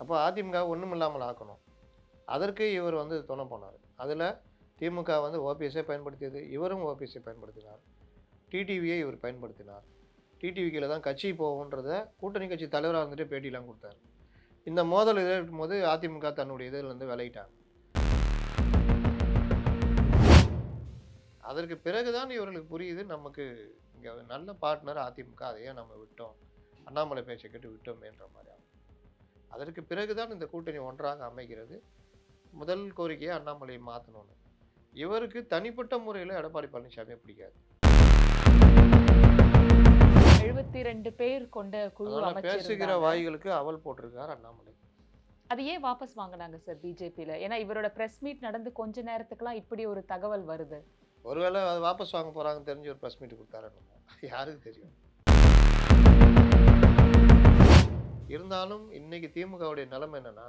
அப்போ அதிமுக ஒன்றும் இல்லாமல் ஆக்கணும். அதற்கு இவர் வந்து துணை போனார். அதில் திமுக வந்து ஓபிஎஸ்ஸை பயன்படுத்தியது இவரும் ஓபிஎஸ்ஸை பயன்படுத்தினார். டிடிவியை இவர் பயன்படுத்தினார். டிடிவிக்கில் தான் கட்சி போகுன்றத கூட்டணி கட்சி தலைவராக இருந்துட்டு பேட்டிலாம் கொடுத்தாரு. இந்த மோதல் இதில் இருக்கும்போது அதிமுக தன்னுடைய இதில் இருந்து விலகிட்டாங்க. அதற்கு பிறகுதான் இவர்களுக்கு புரியுது நமக்கு இங்கே நல்ல பார்ட்னர் அதிமுக அதையே நம்ம விட்டோம். அண்ணாமலை பேச்சை கேட்டு விட்டோமேன்ற மாதிரி அதற்கு பிறகுதான் இந்த கூட்டணி ஒன்றாக அமைகிறது. முதல் கோரிக்கையை அண்ணாமலையை மாற்றணும்னு இவருக்கு தனிப்பட்ட முறையில் எடப்பாடி பழனிசாமியை பிடிக்காது. எழுபத்தி ரெண்டு பேர் கொண்ட குழு பேசுகிற வாய்களுக்கு அவல் போட்டிருக்கார் அண்ணாமலை. அது ஏன் வாபஸ் வாங்கினாங்க சார் பிஜேபியில? ஏன்னா இவரோட பிரஸ் மீட் நடந்து கொஞ்ச நேரத்துக்குலாம் இப்படி ஒரு தகவல் வருது. ஒருவேளை அது வாபஸ் வாங்க போறாங்கன்னு தெரிஞ்சு ஒரு ப்ரெஸ் மீட் கொடுத்தாரு யாருக்கு தெரியும்? இருந்தாலும் இன்னைக்கு திமுகவுடைய நிலைமை என்னென்னா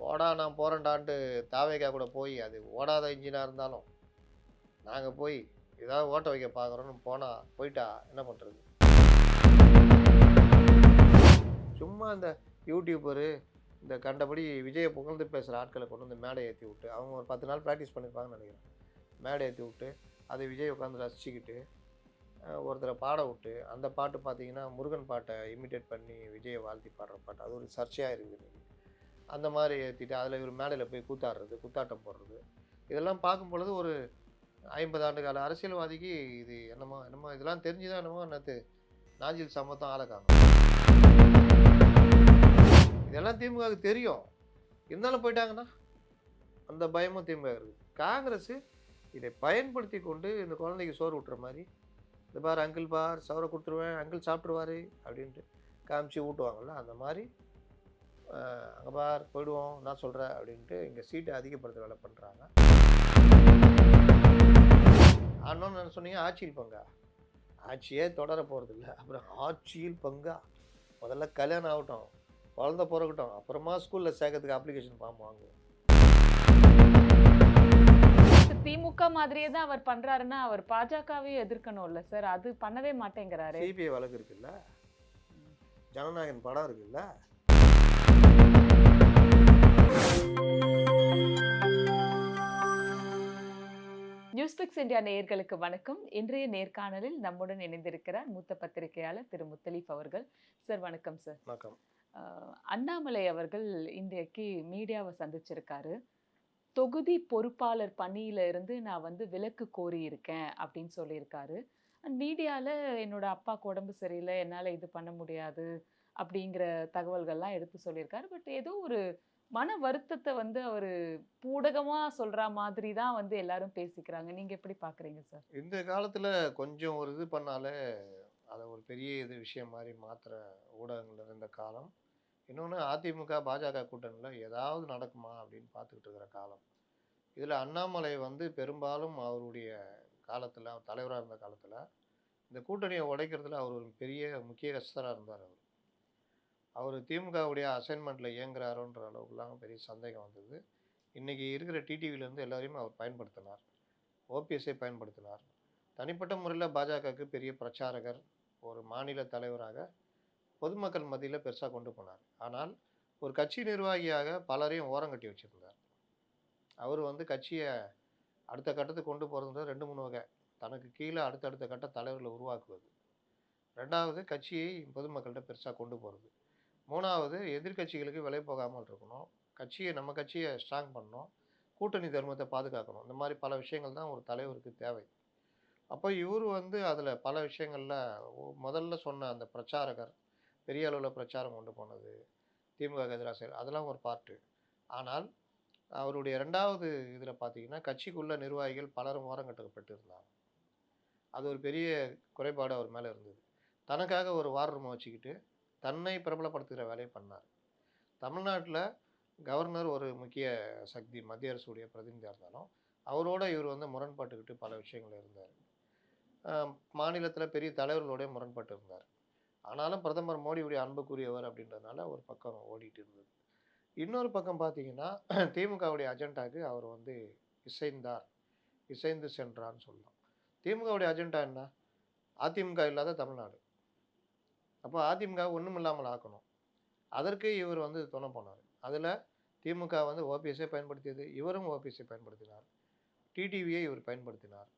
ஓடா நான் போகிறேன்டான்ட்டு தாவேக்கா கூட போய் அது ஓடாத இன்ஜினாக இருந்தாலும் நாங்கள் போய் ஏதாவது ஓட்ட வைக்க பார்க்குறோன்னு போனால் போயிட்டா என்ன பண்ணுறது சும்மா இந்த யூடியூபரு இந்த கண்டபடி விஜயை புகழ்ந்து பேசுகிற ஆட்களை கொண்டு வந்து மேடை ஏற்றி விட்டு அவங்க ஒரு பத்து நாள் ப்ராக்டிஸ் பண்ணியிருப்பாங்கன்னு நினைக்கிறேன். மேடை ஏற்றி விட்டு அதை விஜய் உட்காந்து ரசிச்சுக்கிட்டு ஒருத்தரை பாட விட்டு அந்த பாட்டு பார்த்தீங்கன்னா முருகன் பாட்டை இமிட்டேட் பண்ணி விஜயை வாழ்த்தி பாடுற பாட்டு. அது ஒரு சர்ச்சையாக இருக்குது. அந்த மாதிரி ஏற்றிட்டு அதில் இவர் மேடையில் போய் கூத்தாடுறது குத்தாட்டம் போடுறது. இதெல்லாம் பார்க்கும் பொழுது ஒரு ஐம்பது ஆண்டு கால அரசியல்வாதிக்கு இது என்னமோ என்னமோ இதெல்லாம் தெரிஞ்சுதான் என்னமோ நேற்று நாஞ்சில் சமத்தம் ஆளக்காங்க இதெல்லாம் திமுகவுக்கு தெரியும். இருந்தாலும் போயிட்டாங்கன்னா அந்த பயமும் திமுக இருக்குது. காங்கிரஸ் இதை பயன்படுத்தி கொண்டு இந்த குழந்தைக்கு சோறு விட்டுற மாதிரி இந்த பார் அங்கிள் பார் சவரை கொடுத்துருவேன் அங்கிள் சாப்பிட்ருவாரு அப்படின்ட்டு காமிச்சு ஊட்டுவாங்கள்ல அந்த மாதிரி அங்கே பார் போயிடுவோம் நான் சொல்கிறேன் அப்படின்ட்டு இங்கே சீட்டை அதிகப்படுத்த வேலை பண்ணுறாங்க ஆனோன்னு சொன்னீங்க? ஆட்சியில் பங்கா? ஆட்சியே தொடர போகிறதில்ல அப்புறம் ஆட்சியில் பங்கா? முதல்ல கல்யாணம் ஆகட்டும் குழந்த பிறக்கட்டும் அப்புறமா ஸ்கூலில் சேர்க்கறதுக்கு அப்ளிகேஷன் ஃபார்ம் வாங்குவோம். திமுக மாதிரியே தான் அவர் பண்றாருன்னா அவர் பாஜகவே எதிர்க்கணும்ல சார்? அது பண்ணவே மாட்டேங்கிறாரு. சிபிஐ வழக்கு இருக்குல்ல? ஜனநாயகன் படம் இருக்குல்ல? நியூஸ் பிக்ஸ் இந்தியா நேயர்களுக்கு வணக்கம். இன்றைய நேர்காணலில் நம்முடன் இணைந்திருக்கிறார் மூத்த பத்திரிகையாளர் திரு முத்தலீஃப் அவர்கள். சார் வணக்கம் சார். வணக்கம். அண்ணாமலை அவர்கள் இன்றைக்கு மீடியாவை சந்திச்சிருக்காரு. தொகுதி பொறுப்பாளர் பணியில இருந்து நான் வந்து விலக்கு கோரி இருக்கேன் அப்படின்னு சொல்லியிருக்காரு. மீடியாவில் என்னோட அப்பாவுக்கு உடம்பு சரியில்லை என்னால் இது பண்ண முடியாது அப்படிங்கிற தகவல்கள்லாம் எடுத்து சொல்லியிருக்காரு. பட் ஏதோ ஒரு மன வருத்தத்தை வந்து அவர் பூடகமாக சொல்கிற மாதிரி தான் வந்து எல்லாரும் பேசிக்கிறாங்க. நீங்கள் எப்படி பார்க்குறீங்க சார்? இந்த காலத்தில் கொஞ்சம் ஒரு இது பண்ணாலே அதை ஒரு பெரிய இது விஷயம் மாதிரி மாத்திர ஊடகங்கள் இருந்த காலம் இன்னொன்று அதிமுக பாஜக கூட்டணியில் ஏதாவது நடக்குமா அப்படின்னு பார்த்துக்கிட்டு இருக்கிற காலம். இதில் அண்ணாமலை வந்து பெரும்பாலும் அவருடைய காலத்தில் அவர் தலைவராக இருந்த காலத்தில் இந்த கூட்டணியை உடைக்கிறதுல அவர் ஒரு பெரிய முக்கிய கஷ்டராக இருந்தார் அவர். அவர் திமுகவுடைய அசைன்மெண்ட்டில் இயங்குறாரோன்ற அளவுக்குலாம் பெரிய சந்தேகம் வந்தது. இன்றைக்கி இருக்கிற டிடிவிலேருந்து எல்லாரையுமே அவர் பயன்படுத்தினார். ஓபிஎஸ்ஐ பயன்படுத்தினார். தனிப்பட்ட முறையில் பாஜகவுக்கு பெரிய பிரச்சாரகர் ஒரு மாநில தலைவராக பொதுமக்கள் மத்தியில் பெருசாக கொண்டு போனார். ஆனால் ஒரு கட்சி நிர்வாகியாக பலரையும் ஓரங்கட்டி வச்சுருந்தார். அவர் வந்து கட்சியை அடுத்த கட்டத்துக்கு கொண்டு போகிறது ரெண்டு மூணு வகை. தனக்கு கீழே அடுத்தடுத்த கட்ட தலைவர்களை உருவாக்குவது. ரெண்டாவது கட்சியை பொதுமக்கள்கிட்ட பெருசாக கொண்டு போகிறது மூணாவது எதிர்க்கட்சிகளுக்கு விலை போகாமல் இருக்கணும். கட்சியை நம்ம கட்சியை ஸ்ட்ராங் பண்ணணும். கூட்டணி தர்மத்தை பாதுகாக்கணும். இந்த மாதிரி பல விஷயங்கள் தான் ஒரு தலைவருக்கு தேவை. அப்போ இவர் வந்து அதில் பல விஷயங்களில் முதல்ல சொன்ன அந்த பிரச்சாரகர் பெரிய அளவில் பிரச்சாரம் கொண்டு போனது திமுக எதிராக செயல் அதெல்லாம் ஒரு பார்ட்டு ஆனால் அவருடைய ரெண்டாவது இதில் பார்த்தீங்கன்னா கட்சிக்குள்ள நிர்வாகிகள் பலரும் ஓரங்கட்டப்பட்டு இருந்தாங்க அது ஒரு பெரிய குறைபாடு அவர் மேலே இருந்தது. தனக்காக ஒரு வார் ரூமை வச்சுக்கிட்டு தன்னை பிரபலப்படுத்துகிற வேலையை பண்ணார். தமிழ்நாட்டில் கவர்னர் ஒரு முக்கிய சக்தி மத்திய அரசுடைய பிரதிநிதியாக இருந்தாலும் அவரோட இவர் வந்து முரண்பட்டுக்கிட்டு பல விஷயங்கள் இருந்தார். மாநிலத்தில் பெரிய தலைவர்களோடய முரண்பட்டு இருந்தார். ஆனாலும் பிரதமர் மோடியுடைய அன்புக்குரியவர் அப்படின்றதுனால ஒரு பக்கம் ஓடிட்டு இருந்தது. இன்னொரு பக்கம் பார்த்தீங்கன்னா திமுகவுடைய அஜெண்டாக்கு அவர் வந்து இசைந்தார். இசைந்து சென்றார்னு சொல்லலாம். திமுகவுடைய அஜெண்டா என்ன? அதிமுக இல்லாத தமிழ்நாடு. அப்போ அதிமுக ஒன்றும் இல்லாமல் ஆக்கணும். அதற்கு இவர் வந்து துணை போனார். அதில் திமுக வந்து ஓபிஎஸ்ஸை பயன்படுத்தியது. இவரும் ஓபிஎஸ்ஸை பயன்படுத்தினார். டிடிவியை இவர் பயன்படுத்தினார்.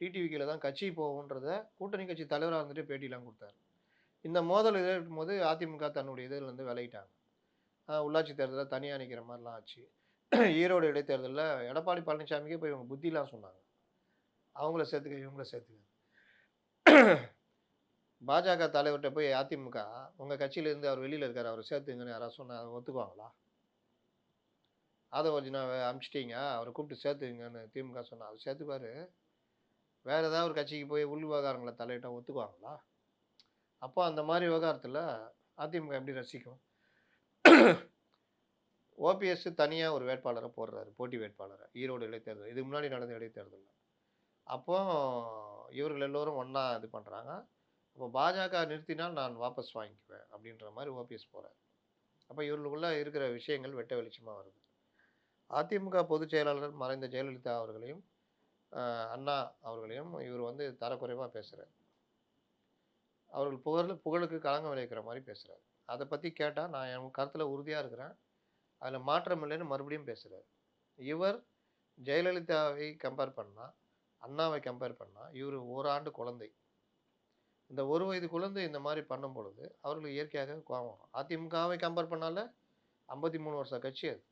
டிடிவி கீழே தான் கட்சி போகுன்றத கூட்டணி கட்சி தலைவராக இருந்துட்டு பேட்டிலாம் கொடுத்தாரு. இந்த மோதல் எதிர்க்கும் போது அதிமுக தன்னுடைய இதிலேருந்து விலகிட்டாங்க. உள்ளாட்சி தேர்தலில் தனியாக நிற்கிற மாதிரிலாம் ஆச்சு. ஈரோடு இடைத்தேர்தலில் எடப்பாடி பழனிசாமிக்கே போய் இவங்க புத்திலாம் சொன்னாங்க. அவங்கள சேர்த்துக்க இவங்கள சேர்த்துக்க. பாஜக தலைவர்கிட்ட போய் அதிமுக உங்கள் கட்சியிலேருந்து அவர் வெளியில் இருக்கார் அவர் சேர்த்துங்கன்னு யாராவது சொன்னா ஒத்துக்குவாங்களா? அதை ஒரிஜினா அமுச்சிட்டிங்க அவரை கூப்பிட்டு சேர்த்துங்கன்னு திமுக சொன்னால் அவர் சேர்த்துப்பார். வேறு ஏதாவது ஒரு கட்சிக்கு போய் உள் விவகாரங்களை தலையிட்டால் ஒத்துக்குவாங்களா? அப்போ அந்த மாதிரி விவகாரத்தில் அதிமுக எப்படி ரசிக்கும்? ஓபிஎஸ் தனியாக ஒரு வேட்பாளரை போடுறாரு போட்டி வேட்பாளரை ஈரோடு இடைத்தேர்தல். இதுக்கு முன்னாடி நடந்த இடைத்தேர்தலில். அப்போ இவர்கள் எல்லோரும் ஒன்றா இது பண்ணுறாங்க அப்போ பாஜக நிறுத்தினால் நான் வாபஸ் வாங்கிக்குவேன் அப்படின்ற மாதிரி ஓபிஎஸ் போகிறார் அப்போ இவர்களுக்குள்ளே இருக்கிற விஷயங்கள் வெட்ட வெளிச்சமாக வருது. அதிமுக பொதுச் செயலாளர் மறைந்த ஜெயலலிதா அவர்களையும் அண்ணா அவர்களையும் இவர் வந்து தரக்குறைவாக பேசுகிறார் அவர்கள் புகழ் புகழுக்கு களங்கம் விளைவிக்கிற மாதிரி பேசுகிறார் அதை பற்றி கேட்டால் நான் என் கருத்தில் உறுதியாக இருக்கிறேன். அதில் மாற்றம் இல்லைன்னு மறுபடியும் பேசுகிறார் இவர் ஜெயலலிதாவை கம்பேர் பண்ணால் அண்ணாவை கம்பேர் பண்ணால் இவர் ஓராண்டு குழந்தை. இந்த ஒரு வயது குழந்தை இந்த மாதிரி பண்ணும் பொழுது அவர்களுக்கு இயற்கையாக கோபம் வரும். அதிமுகவை கம்பேர் பண்ணால ஐம்பத்தி மூணு வருஷம் கட்சி அது.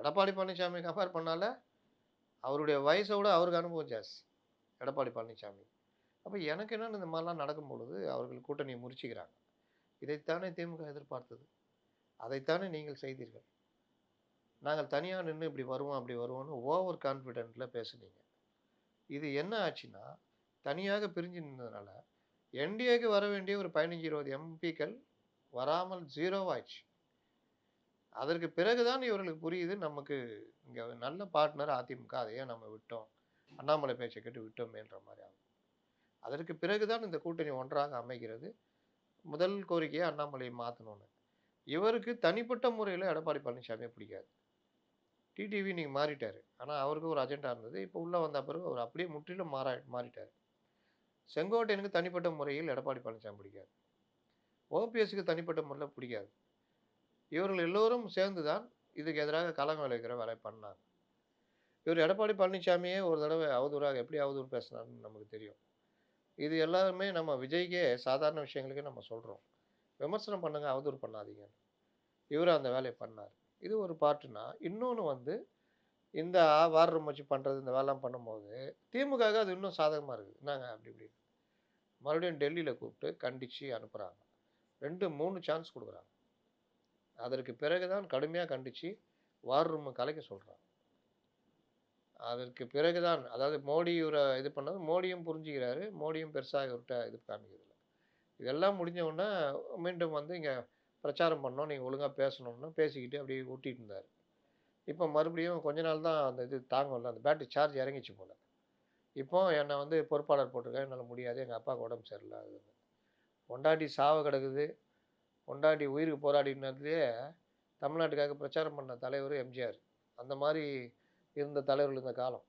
எடப்பாடி பழனிசாமி கம்பேர் பண்ணால அவருடைய வயசை விட அவருக்கு அனுபவம் ஜாஸ்தி. எடப்பாடி பழனிசாமி. அப்போ எனக்கு என்னென்னு இந்த மாதிரிலாம் நடக்கும் பொழுது அவர்கள் கூட்டணியை முறிச்சுக்கிறாங்க. இதைத்தானே திமுக எதிர்பார்த்தது? அதைத்தானே நீங்கள் செய்தீர்கள்? நாங்கள் தனியாக நின்று இப்படி வருவோம் அப்படி வருவோம்னு ஓவர் கான்ஃபிடென்ட்டில் பேசுனீங்க. இது என்ன ஆச்சுன்னா தனியாக பிரிஞ்சு நின்றதுனால என்டிஏக்கு வர வேண்டிய ஒரு பதினஞ்சு இருபது எம்பிக்கள் வராமல் ஜீரோவாயிடுச்சு அதற்கு பிறகுதான் இவர்களுக்கு புரியுது நமக்கு இங்கே நல்ல பார்ட்னர் அதிமுக அதையே நம்ம விட்டோம். அண்ணாமலை பேச்சை கேட்டு விட்டோமேன்ற மாதிரி ஆகும் அதற்கு பிறகுதான் இந்த கூட்டணி ஒன்றாக அமைகிறது. முதல் கோரிக்கையை அண்ணாமலையை மாற்றணும்னு இவருக்கு தனிப்பட்ட முறையில் எடப்பாடி பழனிசாமியை பிடிக்காது. டிடிவி நீங்கள் மாறிட்டார். ஆனால் அவருக்கு ஒரு அஜெண்டா இருந்தது. இப்போ உள்ளே வந்த பிறகு அவர் அப்படியே முற்றிலும் மாறா மாறிட்டார். செங்கோட்டையனுக்கு தனிப்பட்ட முறையில் எடப்பாடி பழனிசாமி பிடிக்காது. ஓபிஎஸ்க்கு தனிப்பட்ட முறையில் பிடிக்காது. இவர்கள் எல்லோரும் சேர்ந்து தான் இதுக்கு எதிராக கலகம் விளைவிக்கிற வேலை பண்ணாங்க. இவர் எடப்பாடி பழனிசாமியே ஒரு தடவை அவதூறாக எப்படி அவதூறு பேசினார்னு நமக்கு தெரியும். இது எல்லாருமே நம்ம விஜய்க்கே சாதாரண விஷயங்களுக்கே நம்ம சொல்கிறோம் விமர்சனம் பண்ணுங்க அவதூறு பண்ணாதீங்க. இவர் அந்த வேலையை பண்ணார். இது ஒரு பார்ட்டுனா இன்னொன்று வந்து இந்த வார் ரூம் வச்சு பண்ணுறது இந்த வேலைலாம் பண்ணும்போது திமுக அது இன்னும் சாதகமாக இருக்குது. என்னங்க அப்படி இப்படி? மறுபடியும் டெல்லியில் கூப்பிட்டு கண்டித்து அனுப்புகிறாங்க ரெண்டு மூணு சான்ஸ் கொடுக்குறாங்க. அதற்கு பிறகு தான் கடுமையாக கண்டித்து வார் ரூம் கலைக்க சொல்கிறாங்க அதற்கு பிறகுதான் அதாவது மோடி இவரை இது பண்ணது மோடியும் புரிஞ்சுக்கிறாரு மோடியும் பெருசாக இவர்கிட்ட இது காமிக்கிறதில்ல. இதெல்லாம் முடிஞ்சவுடனே மீண்டும் வந்து இங்கே பிரச்சாரம் பண்ணோம் நீங்கள் ஒழுங்காக பேசணும்னு பேசிக்கிட்டு அப்படியே ஊட்டிட்டு இருந்தார். இப்போ மறுபடியும் கொஞ்ச நாள் தான் அந்த இது தாங்கல அந்த பேட்டரி சார்ஜ் இறங்கிச்சு போல். இப்போ என்னை வந்து பொறுப்பாளர் போட்டிருக்கேன் என்னால் முடியாது எங்கள் அப்பாவுக்கு உடம்பு சரியில்லை அது பொண்டாட்டி சாவ கிடக்குது பொண்டாட்டி உயிருக்கு போராடினதுலேயே தமிழ்நாட்டுக்காக பிரச்சாரம் பண்ண தலைவர் எம்ஜிஆர். அந்த மாதிரி இருந்த தலைவர்கள் இந்த காலம்.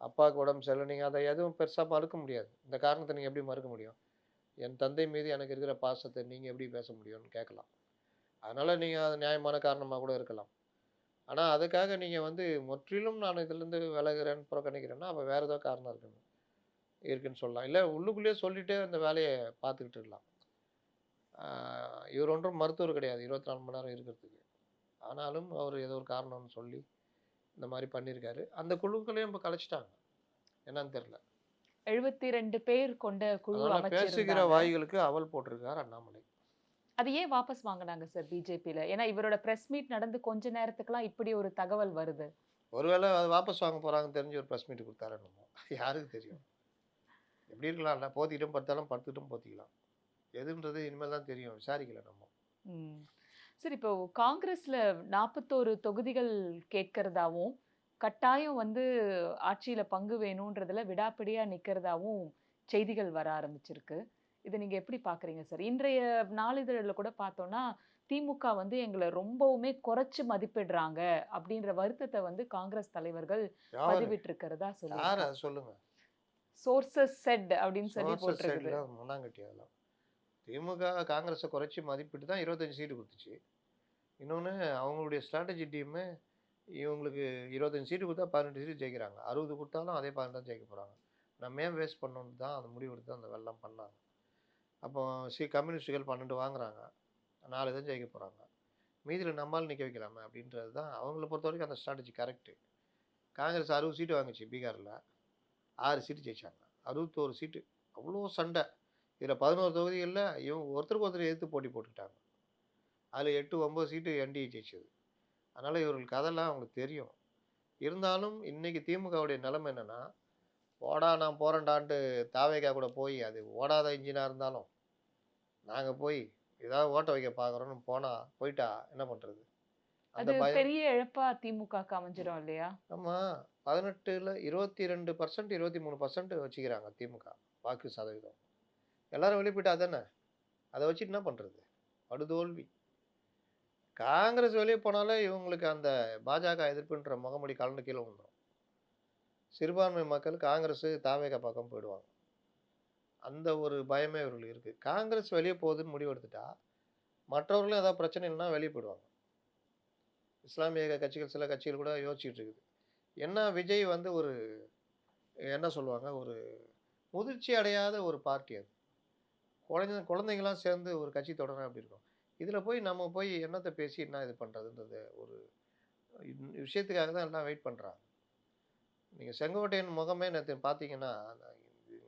அப்பாவுக்கு உடம்பு சரியில்லை. நீங்கள் அதை எதுவும் பெருசாக மறுக்க முடியாது. இந்த காரணத்தை நீங்கள் எப்படி மறுக்க முடியும்? என் தந்தை மீது எனக்கு இருக்கிற பாசத்தை நீங்கள் எப்படி பேச முடியும்னு கேட்கலாம். அதனால் நீங்கள் அது நியாயமான காரணமாக கூட இருக்கலாம். ஆனால் அதுக்காக நீங்கள் வந்து முற்றிலும் நான் இதுலேருந்து விலகிறேன்னு புறக்கணிக்கிறேன்னா அப்போ வேறு ஏதோ காரணம் இருக்கணும் இருக்குன்னு சொல்லலாம். இல்லை உள்ளுக்குள்ளேயே சொல்லிகிட்டே அந்த வேலையை பார்த்துக்கிட்டு இருக்கலாம். இவர் ஒன்றும் மருத்துவர் கிடையாது. இருபத்தி நாலு மணி நேரம் இருக்கிறதுக்கு. ஆனாலும் அவர் ஏதோ ஒரு காரணம்னு சொல்லி இந்த மாதிரி பண்ணியிருக்காரு. அந்த குழுக்களையும் இப்போ கலைச்சிட்டாங்க. என்னன்னு தெரியல. எழுபத்தி ரெண்டு பேர் கொண்ட குழு பேசுகிற வாய்களுக்கு அவல் போட்டிருக்கார் அண்ணாமலை. அது ஏன் வாபஸ் வாங்கினாங்க சார் பிஜேபியில? ஏன்னா இவரோட பிரஸ் மீட் நடந்து கொஞ்ச நேரத்துக்குலாம் இப்படி ஒரு தகவல் வருது. ஒருவேளை அது வாபஸ் வாங்க போறாங்கன்னு தெரிஞ்சு ஒரு ப்ரெஸ் மீட் கொடுத்தாரு என்னமோ. யாருக்கு தெரியும்? எப்படி இருக்கலாம்ல போத்திக்கிட்டும் படுத்தாலும் படுத்துக்கிட்டும் போத்திக்கலாம். எதுன்றது இனிமேல் தான் தெரியும். விசாரிக்கல நம்ம. சரி இப்போ காங்கிரஸ்ல நாற்பத்தோரு தொகுதிகள் கேட்கறதாவும் கட்டாயம் வந்து ஆட்சியில பங்கு வேணும்ன்றதுல விடாப்பிடியா நிக்கிறதாவும் செய்திகள் வர ஆரம்பிச்சிருக்கு. இதை நீங்க எப்படி பாக்குறீங்க சார்? இன்றைய நாளிதழில் கூட பார்த்தோம்னா திமுக வந்து எங்களை ரொம்பவுமே குறைச்சு மதிப்பிடுறாங்க அப்படின்ற வருத்தத்தை வந்து காங்கிரஸ் தலைவர்கள் பதிவிட்டு இருக்கிறதா யார்? சொல்லி அதை சொல்லுங்க. சோர்சஸ் செட் அப்படின்னு சொல்லி முன்னாங்கட்டி அதெல்லாம். திமுக காங்கிரஸை குறைச்சி மதிப்பிட்டு தான் இருபத்தஞ்சி சீட்டு கொடுத்துச்சு. இன்னொன்று அவங்களுடைய ஸ்ட்ராட்டஜி டீமு இவங்களுக்கு இருபத்தஞ்சி சீட்டு கொடுத்தா பதினெட்டு சீட்டு ஜெயிக்கிறாங்க. அறுபது கொடுத்தாலும் அதே பதினெட்டு தான் ஜெயிக்க போகிறாங்க நம்ம ஏன் வேஸ்ட் பண்ணணும் தான் அந்த முடிவு எடுத்து அந்த வெள்ளம் பண்ணாங்க. அப்போ சி கம்யூனிஸ்டுகள் பன்னெண்டு வாங்குறாங்க. நாலு தான் ஜெயிக்க போகிறாங்க மீதியில் நம்மால் நிற்க வைக்கலாமே அப்படின்றது தான் அவங்கள பொறுத்த வரைக்கும் அந்த ஸ்ட்ராட்டஜி கரெக்டு காங்கிரஸ் அறுபது சீட்டு வாங்குச்சு பீகாரில். ஆறு சீட்டு ஜெயிச்சாங்க. அறுபத்தோரு சீட்டு. அவ்வளோ சண்டை. இதில் பதினோரு தொகுதிகளில் இவங்க ஒருத்தருக்கு ஒருத்தர் எதிர்த்து போட்டி போட்டுக்கிட்டாங்க. அதில் எட்டு ஒம்பது சீட்டு என்டிஏ ஜெயிச்சது. அதனால் இவர்களுக்கு அதெல்லாம் அவங்களுக்கு தெரியும். இருந்தாலும் இன்றைக்கி திமுகவுடைய நிலைமை என்னென்னா ஓடா நான் போகிறேன்டான்ட்டு தாவேக்கா கூட போய் அது ஓடாத இன்ஜினாக இருந்தாலும் நாங்கள் போய் ஏதாவது ஓட்ட வைக்க பார்க்குறோன்னு போனால் போயிட்டா என்ன பண்ணுறது அந்த பெரிய இழப்பா திமுகக்கு அமைஞ்சிரும் இல்லையா? ஆமாம் பதினெட்டில் இருபத்தி ரெண்டு பர்சன்ட் இருபத்தி மூணு பர்சன்ட் வச்சுக்கிறாங்க திமுக வாக்கு சதவீதம். எல்லாரும் வெளியிட்டா தானே அதை வச்சுட்டு என்ன பண்ணுறது படுதோல்வி. காங்கிரஸ் வெளியே போனாலே இவங்களுக்கு அந்த பாஜக எதிர்ப்புன்ற முகமூடி கலந்து கீழே வந்துடும் சிறுபான்மை மக்கள் காங்கிரஸ் தாவேக பக்கம் போயிடுவாங்க. அந்த ஒரு பயமே இவர்களுக்கு இருக்குது காங்கிரஸ் வெளியே போகுதுன்னு முடிவு எடுத்துட்டா மற்றவர்களும் ஏதாவது பிரச்சனை இல்லைன்னா வெளியே போயிடுவாங்க. இஸ்லாமிய கட்சிகள் சில கட்சிகள் கூட யோசிச்சுட்டு இருக்குது. என்ன விஜய் வந்து ஒரு என்ன சொல்லுவாங்க ஒரு முதிர்ச்சி அடையாத ஒரு பார்ட்டி அது. குழந்தை குழந்தைங்களாம் சேர்ந்து ஒரு கட்சி தொடரேன் அப்படி இருக்கும். இதில் போய் நம்ம போய் என்னத்தை பேசி என்ன இது பண்ணுறதுன்றது ஒரு விஷயத்துக்காக தான் எல்லாம் வெயிட் பண்ணுறாங்க நீங்கள் செங்கோட்டையன் முகமே நேற்று பார்த்தீங்கன்னா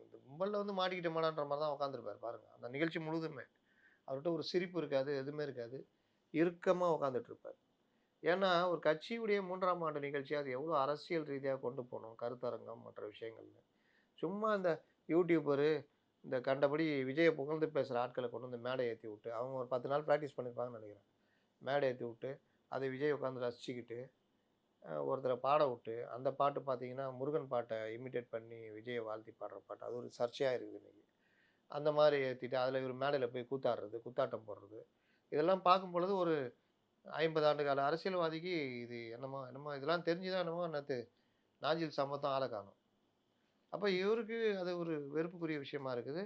இந்த கும்பலில் வந்து மாட்டிக்கிட்ட மாடான்ற மாதிரி தான் உட்காந்துருப்பார் பாருங்கள் அந்த நிகழ்ச்சி முழுதுமே. அவர்கிட்ட ஒரு சிரிப்பு இருக்காது எதுவுமே இருக்காது. இறுக்கமாக உட்காந்துட்டு இருப்பார் ஏன்னா ஒரு கட்சியுடைய மூன்றாம் ஆண்டு நிகழ்ச்சி அது எவ்வளோ அரசியல் ரீதியாக கொண்டு போகணும் கருத்தரங்கம் மற்ற விஷயங்கள்னு. சும்மா இந்த யூடியூபரு இந்த கண்டபடி விஜயை புகழ்ந்து பேசுகிற ஆட்களை கொண்டு வந்து மேடை ஏற்றி விட்டு அவங்க ஒரு பத்து நாள் ப்ராக்டிஸ் பண்ணியிருப்பாங்கன்னு நினைக்கிறேன். மேடை ஏற்றி விட்டு அதை விஜய் உட்காந்து ரசிச்சுக்கிட்டு ஒருத்தரை பாட விட்டு அந்த பாட்டு பார்த்தீங்கன்னா முருகன் பாட்டை இமிட்டேட் பண்ணி விஜயை வாழ்த்தி பாடுற பாட்டு. அது ஒரு சர்ச்சையாக இருக்குது இன்றைக்கி அந்த மாதிரி ஏற்றிட்டு அதில் இவர் மேடையில் போய் கூத்தாடுறது குத்தாட்டம் போடுறது. இதெல்லாம் பார்க்கும் பொழுது ஒரு ஐம்பது ஆண்டு கால அரசியல்வாதிக்கு இது என்னமோ என்னமோ இதெல்லாம் தெரிஞ்சுதான் என்னமோ நேற்று நாஞ்சில் சம்பத்தம் ஆளை காணும். அப்போ இவருக்கு அது ஒரு வெறுப்புக்குரிய விஷயமா இருக்குது.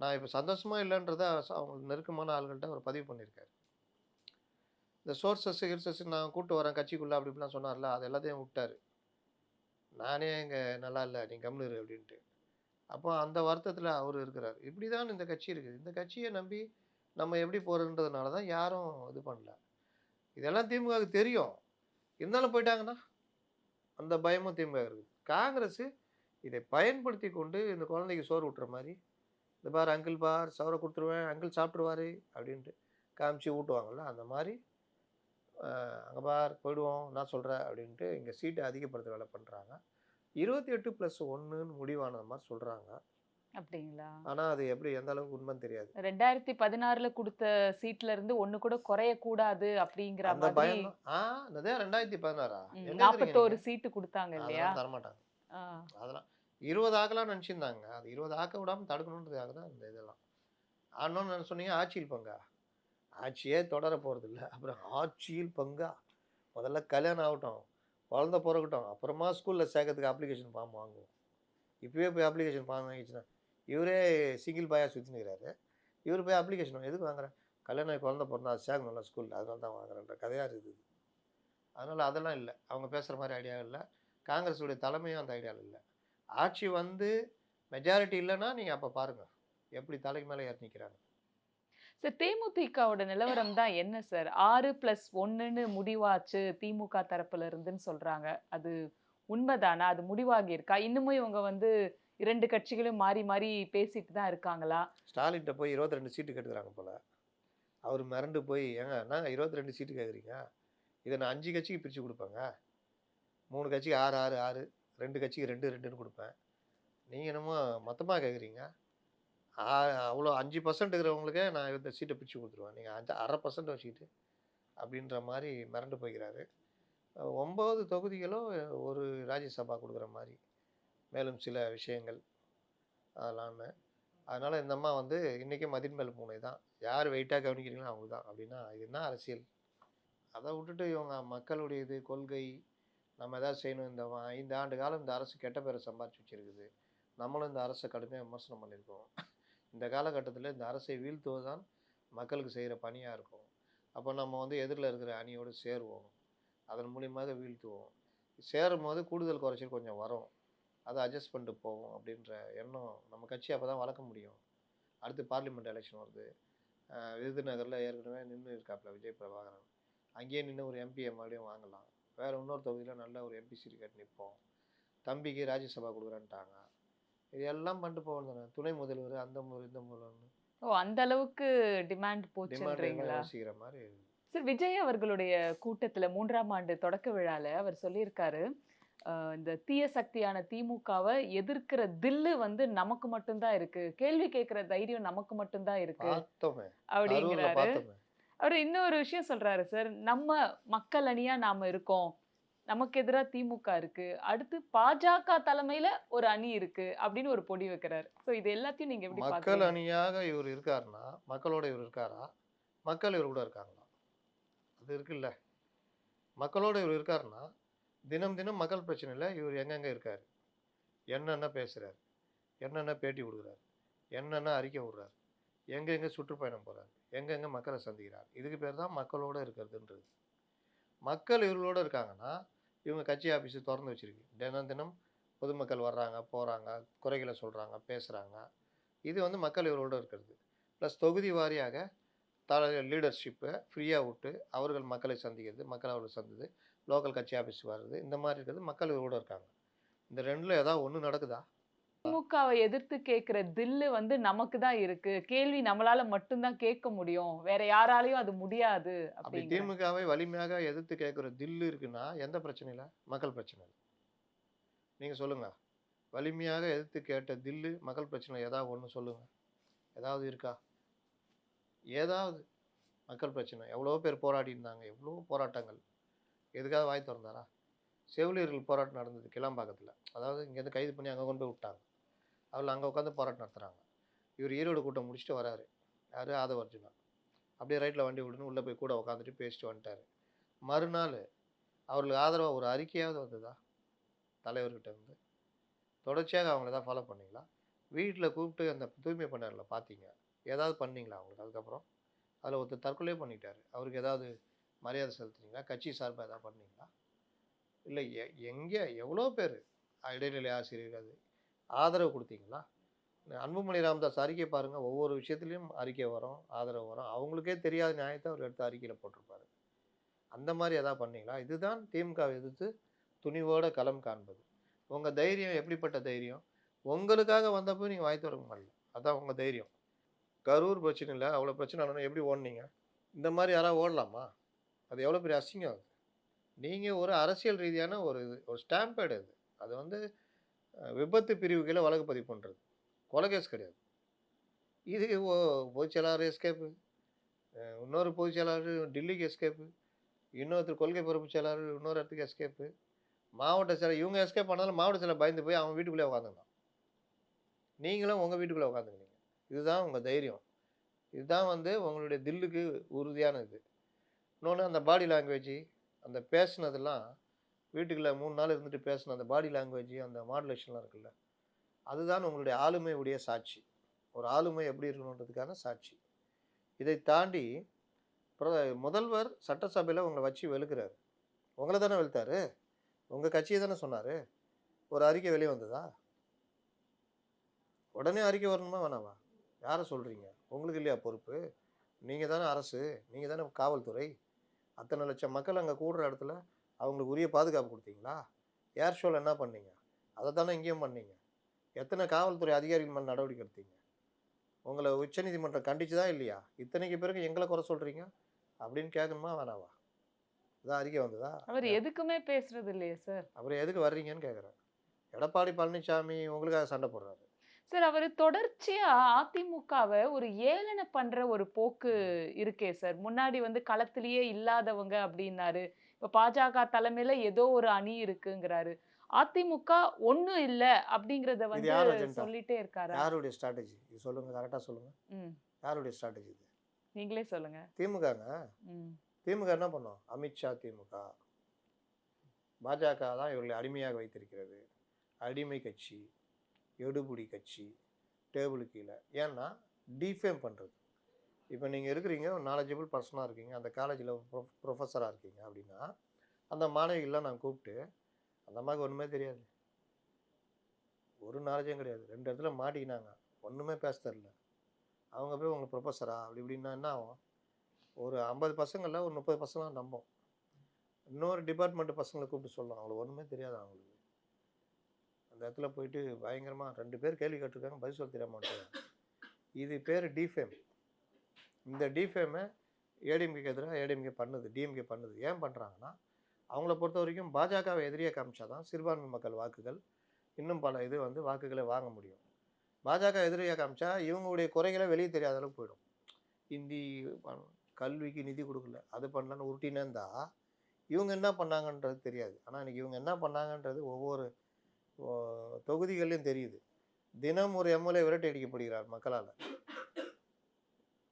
நான் இப்போ சந்தோஷமா இல்லைன்றத அவங்க நெருக்கமான ஆள்கள்ட்ட அவர் பதிவு பண்ணியிருக்காரு. இந்த சோர்சஸ் கிர்சஸ் நான் கூட்டு வரேன் கட்சிக்குள்ளே அப்படி இப்படிலாம் சொன்னார்ல அது எல்லாத்தையும் விட்டாரு. நானே இங்கே நல்லா இல்லை நீ கம்னு அப்படின்ட்டு. அப்போ அந்த வருத்தத்தில் அவர் இருக்கிறார். இப்படி தான் இந்த கட்சி இருக்குது. இந்த கட்சியை நம்பி நம்ம எப்படி போகிறதுன்றதுனால தான் யாரும் இது பண்ணல. இதெல்லாம் திமுகவுக்கு தெரியும். இருந்தாலும் போயிட்டாங்கன்னா அந்த பயமும் திமுக இருக்குது. காங்கிரஸு இதை பயன்படுத்தி கொண்டு இந்த குழந்தைக்கு சோறு விட்டுற மாதிரி இந்த பார் அங்கிள் பார் சவரை கொடுத்துருவேன் அங்கிள் சாப்பிட்ருவாரு அப்படின்ட்டு காமிச்சு ஊட்டுவாங்கள்ல அந்த மாதிரி அங்கே பார் போயிடுவோம் நான் சொல்கிறேன் அப்படின்ட்டு இங்கே சீட்டை அதிகப்படுத்த வேலை பண்ணுறாங்க இருபத்தி எட்டு ப்ளஸ் ஒன்றுன்னு முடிவானது மாதிரி சொல்கிறாங்க அப்படிங்களா? ஆனால் அது எப்படி எந்த அளவுக்கு உண்மைன்னு தெரியாது. ரெண்டாயிரத்தி பதினாறுல கொடுத்த சீட்ல இருந்து ஒண்ணு கூட குறைய கூடாது அப்படிங்கிற மாதிரி ரெண்டாயிரத்தி பதினாறா? நாற்பத்தோரு? சீட்டு கொடுத்தாங்க இல்லையா? தரமாட்டாங்க. அதெல்லாம் இருபது ஆக்கலாம் நினச்சிருந்தாங்க. அது இருபது ஆக்க விடாமல் தடுக்கணுன்றதுக்காக தான் இந்த இதெல்லாம். ஆனோன்னு சொன்னீங்க? ஆட்சியில் பங்கா? ஆட்சியே தொடர போகிறது இல்லை அப்புறம் ஆட்சியில் பங்கா? முதல்ல கல்யாணம் ஆகட்டும் குழந்த பிறக்கட்டும் அப்புறமா ஸ்கூலில் சேர்க்கறதுக்கு அப்ளிகேஷன் ஃபார்ம் வாங்குவோம். இப்போயே போய் அப்ளிகேஷன் ஃபார்ம் வாங்கிச்சுன்னா இவரே சிங்கிள் பாயாக சுற்றினுக்கிறாரு இவர் போய் அப்ளிகேஷன் எதுக்கு வாங்குறேன் கல்யாணம் குழந்த பிறந்தா அது சேர்க்கணும்ல ஸ்கூலில் அதனால தான் வாங்குறேன்ற கதையாக இருக்குது அதனால் அதெல்லாம் இல்லை. அவங்க பேசுகிற மாதிரி ஐடியா இல்லை. காங்கிரஸுடைய தலைமையும் அந்த ஐடியாவில் இல்லை. ஆட்சி வந்து மெஜாரிட்டி இல்லைன்னா நீங்கள் அப்போ பாருங்கள் எப்படி தலைக்கு மேலே ஏறி நிற்கிறாங்க சார் தேமுதிகவோட நிலவரம் தான் என்ன சார் ஆறு பிளஸ் ஒன்னுன்னு முடிவாச்சு திமுக தரப்புல இருந்துன்னு சொல்றாங்க. அது உண்மைதானா? அது முடிவாகி இருக்கா? இன்னுமும் இவங்க வந்து இரண்டு கட்சிகளும் மாறி மாறி பேசிட்டு தான் இருக்காங்களா? ஸ்டாலின்கிட்ட போய் இருபத்தி ரெண்டு சீட்டு கேட்டுக்கிறாங்க போல். அவர் மிரண்டு போய் ஏங்க நாங்கள் இருபத்தி ரெண்டு சீட்டு கேட்குறீங்க இதை நான் அஞ்சு கட்சிக்கு பிரித்து கொடுப்பேங்க. மூணு கட்சிக்கு ஆறு ஆறு ஆறு ரெண்டு கட்சிக்கு ரெண்டு ரெண்டுன்னு கொடுப்பேன். நீங்கள் என்னமோ மொத்தமாக கேட்குறீங்க அவ்வளோ அஞ்சு பர்சன்ட் இருக்கிறவங்களுக்கே நான் இந்த சீட்டை பிரித்து கொடுத்துருவேன். நீங்கள் அஞ்சு அரை பர்சன்ட் வச்சுக்கிட்டு அப்படின்ற மாதிரி மிரண்டு போய்க்கிறாரு. ஒம்பது தொகுதிகளும் ஒரு ராஜ்யசபா கொடுக்குற மாதிரி. மேலும் சில விஷயங்கள் அதெல்லாமே. அதனால் இந்த அம்மா வந்து இன்றைக்கி மதின்மேல் பூனை தான். யார் வெயிட்டாக கவனிக்கிறீங்களோ அவங்க தான் அப்படின்னா இது என்ன அரசியல்? அதை விட்டுட்டு இவங்க மக்களுடைய இது கொள்கை நம்ம எதாவது செய்யணும். இந்த ஐந்து ஆண்டு காலம் இந்த அரசு கெட்ட பேரை சம்பாரிச்சு வச்சிருக்குது. நம்மளும் இந்த அரசை கடுமையாக விமர்சனம் பண்ணியிருக்கோம். இந்த காலகட்டத்தில் இந்த அரசை வீழ்த்துவது தான் மக்களுக்கு செய்கிற பணியாக இருக்கும். அப்போ நம்ம வந்து எதிரில் இருக்கிற அணியோடு சேருவோம். அதன் மூலியமாக வீழ்த்துவோம். சேரும் போது கூடுதல் குறைச்சல் கொஞ்சம் வரும். அதை அட்ஜஸ்ட் பண்ணிட்டு போவோம் அப்படின்ற எண்ணம் நம்ம கட்சி அப்போ தான் வளர்க்க முடியும். அடுத்து பார்லிமெண்ட் எலெக்ஷன் வருது. விருதுநகரில் ஏற்கனவே நின்று இருக்காப்புல விஜய் பிரபாகரன். அங்கேயே நின்று ஒரு எம்பியை மறுபடியும் வாங்கலாம். வேறு இன்னொரு தொகுதியில் நல்ல ஒரு எம்பி சீட் நிற்போம் தம்பிக்கு ராஜ்யசபா கொடுக்குறேன்ட்டாங்க. இது எல்லாம் பண்ணிட்டு போகணும் துணை முதல்வர் அந்த முதல் இந்த முதல்வர்னு. ஓ அந்த அளவுக்கு டிமாண்ட் போச்சுன்றீங்களா? யோசிக்கிற மாதிரி. சார் விஜய் அவர்களுடைய கூட்டத்துல மூன்றாம் ஆண்டு தொடக்க விழால அவர் சொல்லியிருக்காரு இந்த தீய சக்தியான திமுகவை எதிர்க்கிற தில்லு வந்து நமக்கு மட்டும்தான் இருக்கு. கேள்வி கேட்கிற தைரியம் நமக்கு மட்டும்தான் இருக்கு. அப்படிங்கிறாரு. அவர் இன்னொரு விஷயம் சொல்றாரு சார் நம்ம மக்கள் அணியா நாம இருக்கோம். நமக்கு எதிரா திமுக இருக்கு. அடுத்து பாஜக தலைமையில ஒரு அணி இருக்கு. அப்படின்னு ஒரு பொடி வைக்கிறாரு. சோ இது எல்லாத்தையும் நீங்க எப்படி மக்கள் அணியாக இவர் இருக்காருன்னா மக்களோட இவர் இருக்காரா? மக்கள் இவர் கூட இருக்காங்களா? அது இருக்குல்ல. மக்களோட இவர் இருக்காருன்னா தினம் தினம் மக்கள் பிரச்சனையில் இவர் எங்கெங்க இருக்காரு? என்னென்ன பேசுறாரு? என்னென்ன பேட்டி கொடுக்குறாரு? என்னென்ன அறிக்கை விடுறாரு? எங்கெங்க சுற்றுப்பயணம் போறாரு? எங்கெங்கே மக்களை சந்திக்கிறார்? இதுக்கு பேர் தான் மக்களோட இருக்கிறதுன்றது. மக்கள் இவர்களோடு இருக்காங்கன்னா இவங்க கட்சி ஆஃபீஸு திறந்து வச்சுருக்கு. தினம் தினம் பொதுமக்கள் வர்றாங்க போகிறாங்க குறைகளை சொல்கிறாங்க பேசுகிறாங்க இது வந்து மக்கள் இவரோட இருக்கிறது. ப்ளஸ் தொகுதி வாரியாக த லீடர்ஷிப்பை ஃப்ரீயாக விட்டு அவர்கள் மக்களை சந்திக்கிறது மக்கள் அவர்களை சந்திது லோக்கல் கட்சி ஆஃபீஸ் வர்றது இந்த மாதிரி இருக்கிறது மக்கள் இவரோட இருக்காங்க. இந்த ரெண்டில் ஏதாவது ஒன்று நடக்குதா? திமுகவை எதிர்த்து கேட்கிற தில்லு வந்து நமக்கு தான் இருக்கு. கேள்வி நம்மளால மட்டும்தான் கேட்க முடியும். வேற யாராலையும் அது முடியாது அப்படி திமுகவை வலிமையாக எதிர்த்து கேட்குற தில்லு இருக்குன்னா எந்த பிரச்சனையில்? மக்கள் பிரச்சனையில். நீங்கள் சொல்லுங்கள் வலிமையாக எதிர்த்து கேட்ட தில்லு மக்கள் பிரச்சனை ஏதாவது ஒன்று சொல்லுங்கள் ஏதாவது இருக்கா? ஏதாவது மக்கள் பிரச்சனை. எவ்வளோ பேர் போராடி இருந்தாங்க. எவ்வளோ போராட்டங்கள். எதுக்காக வாய் திறந்தாரா? செவிலியர்கள் போராட்டம் நடந்தது கிளம்பாக்கத்தில். அதாவது இங்கேருந்து கைது பண்ணி அங்கே கொண்டு போய் விட்டாங்க. அவர் அங்கே உட்காந்து போராட்டம் நடத்துகிறாங்க இவர் ஈரோடு கூட்டம் முடிச்சுட்டு வராரு. யார்? ஆதவ அர்ஜுனா அப்படியே ரைட்டில் வண்டி விடுன்னு உள்ளே போய் கூட உட்காந்துட்டு பேசிட்டு வந்துட்டார். மறுநாள் அவர்களுக்கு ஆதரவாக ஒரு அறிக்கையாவது வந்ததா? தலைவர்கிட்ட இருந்து. தொடர்ச்சியாக அவங்கள தான் ஃபாலோ பண்ணிங்களா? வீட்டில் கூப்பிட்டு அந்த தூய்மை பண்ணல பார்த்தீங்க. ஏதாவது பண்ணீங்களா அவங்களுக்கு அதுக்கப்புறம்? அதில் ஒருத்தர் தற்கொலையே பண்ணிட்டாரு. அவருக்கு ஏதாவது மரியாதை செலுத்துனீங்களா? கட்சி சார்பாக ஏதாவது பண்ணீங்களா? இல்லை எ எங்கே? எவ்வளோ பேர்? இடைநிலை ஆசிரியர் அது ஆதரவு கொடுத்தீங்களா? அன்புமணி ராமதாஸ் அறிக்கை பாருங்கள் ஒவ்வொரு விஷயத்துலையும் அறிக்கை வரும் ஆதரவு வரும். அவங்களுக்கே தெரியாத நியாயத்தை அவர் எடுத்து அறிக்கையில் போட்டிருப்பாரு. அந்த மாதிரி எதாவது பண்ணீங்களா? இதுதான் திமுகவை எதிர்த்து துணிவோட களம் காண்பது. உங்கள் தைரியம் எப்படிப்பட்ட தைரியம்? உங்களுக்காக வந்தப்போ நீங்கள் வாய் திறக்க முடியல. அதான் உங்கள் தைரியம். கரூர் பிரச்சனை இல்லை. அவ்வளோ பிரச்சனை ஆனோன்னா எப்படி ஓடுனீங்க? இந்த மாதிரி யாராவது ஓடலாமா? அது எவ்வளோ பெரிய அசிங்கம் அது. நீங்கள் ஒரு அரசியல் ரீதியான ஒரு இது ஒரு ஸ்டாம்பேடு அது. அது வந்து விபத்து பிரிவு கீழே வழக்கு பதிவு பண்ணுறது கொலை கேஸ் கிடையாது. இது ஓ பொதுச் செயலாளர் எஸ்கேப்பு இன்னொரு பொதுச் செயலாளர் டெல்லிக்கு எஸ்கேப்பு இன்னொருத்தர் கொள்கை பொறுப்பு செயலாளர் இன்னொரு இடத்துக்கு எஸ்கேப்பு மாவட்ட செயலர் இவங்க எஸ்கேப் பண்ணாலும் மாவட்ட செயலர் பயந்து போய் அவன் வீட்டுக்குள்ளே உட்காந்துக்கலாம் நீங்களும் உங்கள் வீட்டுக்குள்ளே உட்காந்துக்கிறீங்க இதுதான் உங்கள் தைரியம். இதுதான் வந்து உங்களுடைய தில்லுக்கு உறுதியான இது. இன்னொன்று அந்த பாடி லாங்குவேஜ் அந்த பேசுனதெல்லாம் வீட்டுக்குள்ளே மூணு நாள் இருந்துட்டு பேசின அந்த பாடி லாங்குவேஜ் அந்த மாடுலேஷன்லாம் இருக்குல்ல. அதுதான் உங்களுடைய ஆளுமையுடைய சாட்சி. ஒரு ஆளுமை எப்படி இருக்கணுன்றதுக்கான சாட்சி. இதை தாண்டி முதல்வர் சட்டசபையில் உங்களை வச்சு வெளுக்கிறாரு. உங்களை தானே வெளுத்தாரு? உங்கள் கட்சியை தானே சொன்னார்? ஒரு அறிக்கை வெளியே வந்ததா? உடனே அறிக்கை வரணுமா வேணாமா? யாரை சொல்கிறீங்க உங்களுக்கு இல்லையா பொறுப்பு? நீங்கள் தானே அரசு நீங்கள் தானே காவல்துறை. அத்தனை லட்சம் மக்கள் அங்கே கூடுற இடத்துல அவங்களுக்கு உரிய பாதுகாப்பு கொடுத்தீங்களா? ஏர் ஷோவில் என்ன பண்ணீங்க? அதை தானே இங்கேயும் பண்ணீங்க. எத்தனை காவல்துறை அதிகாரிகள் மேலே நடவடிக்கை எடுத்தீங்க? உங்களை உச்சநீதிமன்றம் கண்டிச்சுதா இல்லையா? இத்தனைக்கு பிறகு எங்களை குறை சொல்கிறீங்க அப்படின்னு கேட்கணுமா வேணாவா? இதான் அறிக்கை வந்ததா? அவர் எதுக்குமே பேசுறது இல்லையே சார். அப்புறம் எதுக்கு வர்றீங்கன்னு கேட்குறேன் எடப்பாடி பழனிசாமி உங்களுக்காக சண்டை போடுறாரு. சார் அவர் தொடர்ச்சியா அதிமுகவை ஒரு ஏளன பண்ற ஒரு போக்கு இருக்கே சார். முன்னாடி வந்து களத்திலேயே இல்லாதவங்க அப்படின்னாரு. இப்ப பாஜக தலைமையில ஏதோ ஒரு அணி இருக்குங்கிறாரு. அதிமுக ஒண்ணும் இல்ல அப்படிங்கறத வந்து? சொல்லிட்டே இருக்காரா? யாருடைய ஸ்ட்ராட்டஜி இது சொல்லுங்கள் கரெக்டாக சொல்லுங்கள் ம். யாருடைய ஸ்ட்ராட்டஜி இது? நீங்களே சொல்லுங்க. திமுகங்க ம். திமுக என்ன பண்ணும்? அமித்ஷா திமுக. பாஜக தான் இவர்களை அடிமையாக வைத்திருக்கிறது. அடிமை கட்சி எடுபுடி கட்சி டேபிள் கீழே. ஏன்னா டீஃபேம் பண்ணுறது இப்போ நீங்கள் இருக்கிறீங்க ஒரு நாலேஜபிள் பர்சனாக இருக்கீங்க அந்த காலேஜில் ப்ரொ ப்ரொஃபஸராக இருக்கீங்க அப்படின்னா அந்த மாணவிகள்லாம் நான் கூப்பிட்டு அந்த அம்மாவுக்கு ஒன்றுமே தெரியாது. ஒரு நாலேஜும் கிடையாது. ரெண்டு இடத்துல மாட்டிக்கினாங்க. ஒன்றுமே பேச தெரில அவங்க போய் உங்களுக்கு ப்ரொஃபஸரா அப்படி இப்படின்னா என்ன ஆகும்? ஒரு ஐம்பது பசங்களில் ஒரு முப்பது பசங்களாம் நம்போம் இன்னொரு டிபார்ட்மெண்ட் பசங்களை கூப்பிட்டு சொல்லலாம் அவங்களுக்கு ஒன்றுமே தெரியாது அவங்களுக்கு. அந்த இடத்துல போயிட்டு பயங்கரமாக ரெண்டு பேர் கேள்வி கேட்டிருக்காங்க பதில் சொல்ல தெரியாம இது பேர் டிஃபேம் இந்த டிஃபேமை ஏடிஎம்கேக்கு எதிராக ஏடிஎம்கே பண்ணுது டிஎம்கே பண்ணுது. ஏன் பண்ணுறாங்கன்னா அவங்கள பொறுத்த வரைக்கும் பாஜகவை எதிரியாக காமிச்சாதான் சிறுபான்மை மக்கள் வாக்குகள் இன்னும் பல இது வந்து வாக்குகளை வாங்க முடியும். பாஜக எதிரியாக காமிச்சா இவங்களுடைய குறைகளை வெளியே தெரியாத அளவுக்கு போயிடும். இந்தி கல்விக்கு நிதி கொடுக்கல அது பண்ணலன்னு உருட்டினே இருந்தால் இவங்க என்ன பண்ணாங்கன்றது தெரியாது. ஆனால் இன்னைக்கு இவங்க என்ன பண்ணாங்கன்றது ஒவ்வொரு தொகுதிகள்லையும் தெரியுது. தினம் ஒரு எம்எல்ஏ விரட்டி அடிக்கப்படுகிறார் மக்களால்.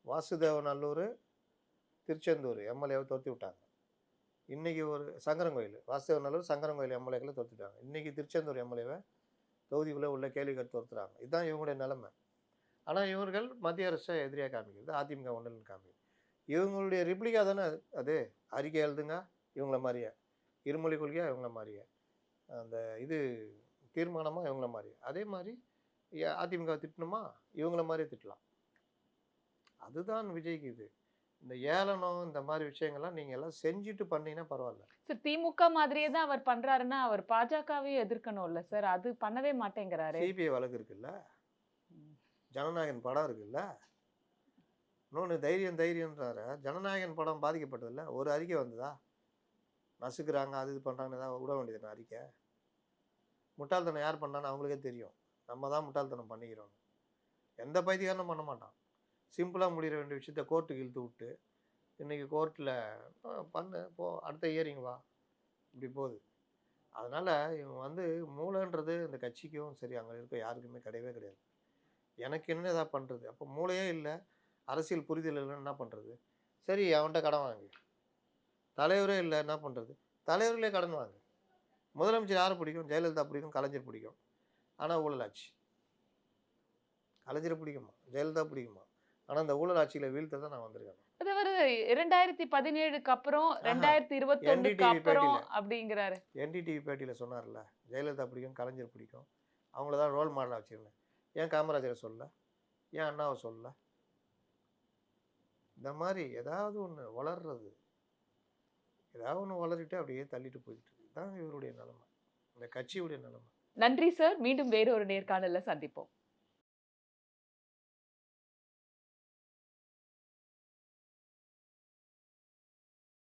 வாசுதேவநல்லூர் திருச்செந்தூர் எம்எல்ஏவை துரத்தி விட்டாங்க. இன்றைக்கி ஒரு சங்கரங்கோயில் வாசுதேவநல்லூர் சங்கரங்கோயில் எம்எல்ஏக்களை துரத்திட்டாங்க இன்றைக்கி திருச்செந்தூர் எம்எல்ஏவை தொகுதிக்குள்ளே உள்ள கேள்விகள் துரத்துறாங்க இதுதான் இவங்களுடைய நிலைமை. ஆனால் இவர்கள் மத்திய அரசை எதிரியாக காமிக்கிறது அதிமுக ஒன்றில் காமிக்கிறது. இவங்களுடைய ரிப்ளிகா தானே அது- அறிக்கை எழுதுங்க இவங்கள மாதிரியே இருமொழி கொள்கையா இவங்கள மாதிரியே அந்த இது தீர்மானமாக இவங்கள மாதிரி அதே மாதிரி ஏ- அதிமுக திட்டணுமா? இவங்கள மாதிரியே திட்டலாம். அதுதான் விஜய்க்கு இது. இந்த ஏளனம் இந்த மாதிரி விஷயங்கள்லாம் நீங்கள் எல்லாம் செஞ்சுட்டு பண்ணீங்கன்னா பரவாயில்ல. சார் திமுக மாதிரியே தான் அவர் பண்றாருன்னா அவர் பாஜகவே எதிர்க்கணும்ல சார் அது பண்ணவே மாட்டேங்கிறாரு. சிபிஐ வழக்கு இருக்குல்ல. ஜனநாயகன் படம் இருக்குல்ல? இன்னொன்று தைரியம் தைரியன்றாரு ஜனநாயகன் படம் பாதிக்கப்பட்டதில்ல? ஒரு அறிக்கை வந்ததா? நசுக்குறாங்க அது இது பண்ணுறாங்கன்னு ஏதாவது விட வேண்டியது அறிக்கை? முட்டாள்தனம் யார் பண்ணான்னு அவங்களுக்கே தெரியும். நம்ம தான் முட்டாள்தனம் பண்ணிக்கிறோம் எந்த பைத்தியக்காரனும் பண்ண மாட்டான். சிம்பிளாக முடிகிற வேண்டிய விஷயத்த கோர்ட்டுக்கு இழுத்து விட்டு இன்றைக்கி கோர்ட்டில் பண்ணு போ அடுத்த இயரிங் வா. இப்படி போகுது. அதனால் இவங்க வந்து மூளைன்றது இந்த கட்சிக்கும் சரி அங்கே இருக்க யாருக்குமே கிடையவே கிடையாது. எனக்கு என்ன இதாக பண்ணுறது அப்போ மூளையே இல்லை அரசியல் புரிதல் இல்லைன்னு என்ன பண்ணுறது சரி அவன்கிட்ட கடன் வாங்கு. தலைவரே இல்லை என்ன பண்ணுறது தலைவர்களே கடன் வாங்கு. முதலமைச்சர் யாரை பிடிக்கும்? ஜெயலலிதா பிடிக்கும் கலைஞர் பிடிக்கும். ஆனால் ஊழலாட்சி கலைஞரை பிடிக்குமா? ஜெயலலிதா பிடிக்குமா? ஆனால் இந்த ஊழலாட்சியில் வீழ்த்த தான் நான் வந்திருக்கேன். அது அவர் இரண்டாயிரத்தி பதினேழுக்கு அப்புறம் ரெண்டாயிரத்தி இருபத்தி ஒண்ணுக்கு NDTV அப்புறம். அப்படிங்கிறாரு. என்டிடிவி பேட்டியில் சொன்னார்ல ஜெயலலிதா பிடிக்கும் கலைஞர் பிடிக்கும் அவங்கள தான் ரோல் மாடலாக வச்சுருந்தேன். ஏன் காமராஜரை சொல்ல ஏன் அண்ணாவை சொல்ல இந்த மாதிரி ஏதாவது ஒன்று வளர்றது. ஏதாவது ஒன்று வளரிட்டு அப்படியே தள்ளிட்டு போயிட்டு இருக்கு. இதுதான் இவருடைய நிலைமை. இந்த கட்சியுடைய நிலைமை. நன்றி சார் மீண்டும் வேறு ஒரு நேர்காணல்ல சந்திப்போம்.